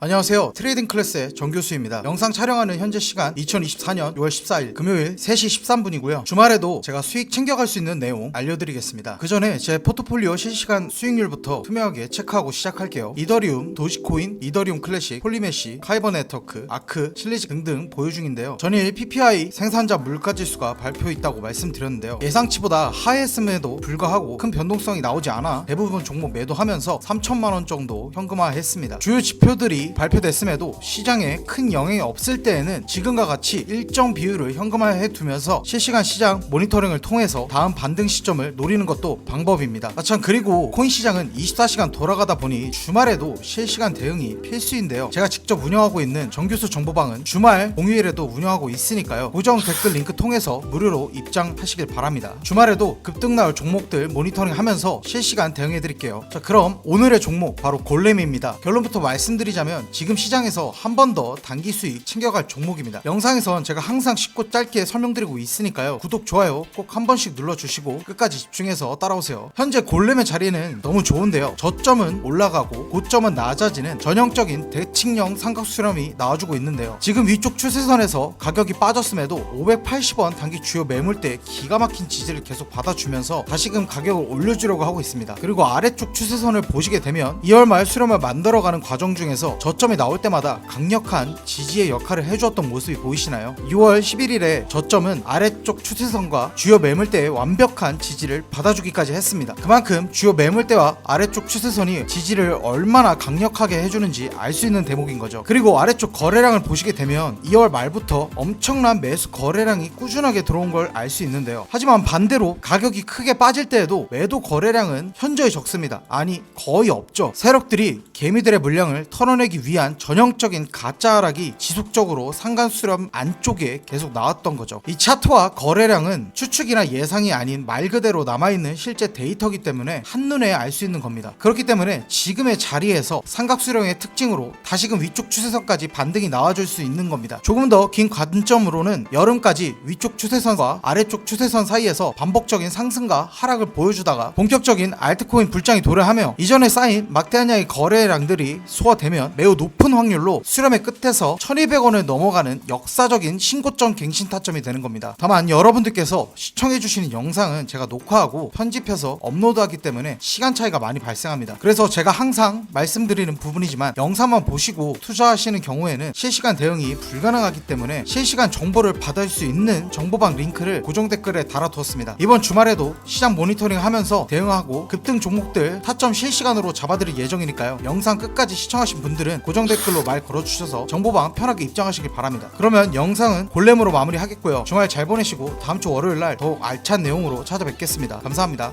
안녕하세요. 트레이딩 클래스의 정교수입니다. 영상 촬영하는 현재 시간 2024년 6월 14일 금요일 3시 13분이고요. 주말에도 제가 수익 챙겨갈 수 있는 내용 알려드리겠습니다. 그 전에 제 포트폴리오 실시간 수익률부터 투명하게 체크하고 시작할게요. 이더리움, 도지코인, 이더리움 클래식, 폴리메시, 카이버 네트워크, 아크, 실리지 등등 보유 중인데요. 전일 PPI 생산자 물가지수가 발표했다고 말씀드렸는데요. 예상치보다 하했음에도 불구하고 큰 변동성이 나오지 않아 대부분 종목 매도하면서 3천만 원 정도 현금화했습니다. 주요 지표들이 발표됐음에도 시장에 큰 영향이 없을 때에는 지금과 같이 일정 비율을 현금화해 두면서 실시간 시장 모니터링을 통해서 다음 반등 시점을 노리는 것도 방법입니다. 아참 그리고 코인 시장은 24시간 돌아가다 보니 주말에도 실시간 대응이 필수인데요. 제가 직접 운영하고 있는 정규수 정보방은 주말 공휴일에도 운영하고 있으니까요. 고정 댓글 링크 통해서 무료로 입장하시길 바랍니다. 주말에도 급등 나올 종목들 모니터링 하면서 실시간 대응해 드릴게요. 자, 그럼 오늘의 종목 바로 골렘입니다. 결론부터 말씀드리자면 지금 시장에서 한 번 더 단기 수익 챙겨갈 종목입니다. 영상에선 제가 항상 쉽고 짧게 설명드리고 있으니까요. 구독, 좋아요 꼭 한 번씩 눌러주시고 끝까지 집중해서 따라오세요. 현재 골렘의 자리는 너무 좋은데요. 저점은 올라가고 고점은 낮아지는 전형적인 대칭형 삼각 수렴이 나와주고 있는데요. 지금 위쪽 추세선에서 가격이 빠졌음에도 580원 단기 주요 매물대 기가 막힌 지지를 계속 받아주면서 다시금 가격을 올려주려고 하고 있습니다. 그리고 아래쪽 추세선을 보시게 되면 2월 말 수렴을 만들어가는 과정 중에서 저점이 나올 때마다 강력한 지지의 역할을 해주었던 모습이 보이시나요? 6월 11일에 저점은 아래쪽 추세선과 주요 매물대의 완벽한 지지를 받아주기까지 했습니다. 그만큼 주요 매물대와 아래쪽 추세선이 지지를 얼마나 강력하게 해주는지 알 수 있는 대목인 거죠. 그리고 아래쪽 거래량을 보시게 되면 2월 말부터 엄청난 매수 거래량이 꾸준하게 들어온 걸 알 수 있는데요. 하지만 반대로 가격이 크게 빠질 때에도 매도 거래량은 현저히 적습니다. 아니 거의 없죠. 세력들이 개미들의 물량을 털어내기 위한 전형적인 가짜 하락이 지속적으로 상간 수렴 안쪽에 계속 나왔던 거죠. 이 차트와 거래량은 추측이나 예상이 아닌 말 그대로 남아있는 실제 데이터기 때문에 한눈에 알 수 있는 겁니다. 그렇기 때문에 지금의 자리에서 삼각 수렴의 특징으로 다시금 위쪽 추세선까지 반등이 나와줄 수 있는 겁니다. 조금 더 긴 관점으로는 여름까지 위쪽 추세선과 아래쪽 추세선 사이에서 반복적인 상승과 하락을 보여주다가 본격적인 알트코인 불장이 도래하며 이전에 쌓인 막대한 양의 거래량들이 소화되면 매우 높은 확률로 수렴의 끝에서 1200원을 넘어가는 역사적인 신고점 갱신 타점이 되는 겁니다. 다만 여러분들께서 시청해주시는 영상은 제가 녹화하고 편집해서 업로드하기 때문에 시간 차이가 많이 발생합니다. 그래서 제가 항상 말씀드리는 부분이지만 영상만 보시고 투자하시는 경우에는 실시간 대응이 불가능하기 때문에 실시간 정보를 받을 수 있는 정보방 링크를 고정 댓글에 달아두었습니다. 이번 주말에도 시장 모니터링 하면서 대응하고 급등 종목들 타점 실시간으로 잡아드릴 예정이니까요. 영상 끝까지 시청하신 분들은 고정 댓글로 말 걸어주셔서 정보방 편하게 입장하시길 바랍니다. 그러면 영상은 골렘으로 마무리하겠고요. 주말 잘 보내시고 다음 주 월요일 날 더욱 알찬 내용으로 찾아뵙겠습니다. 감사합니다.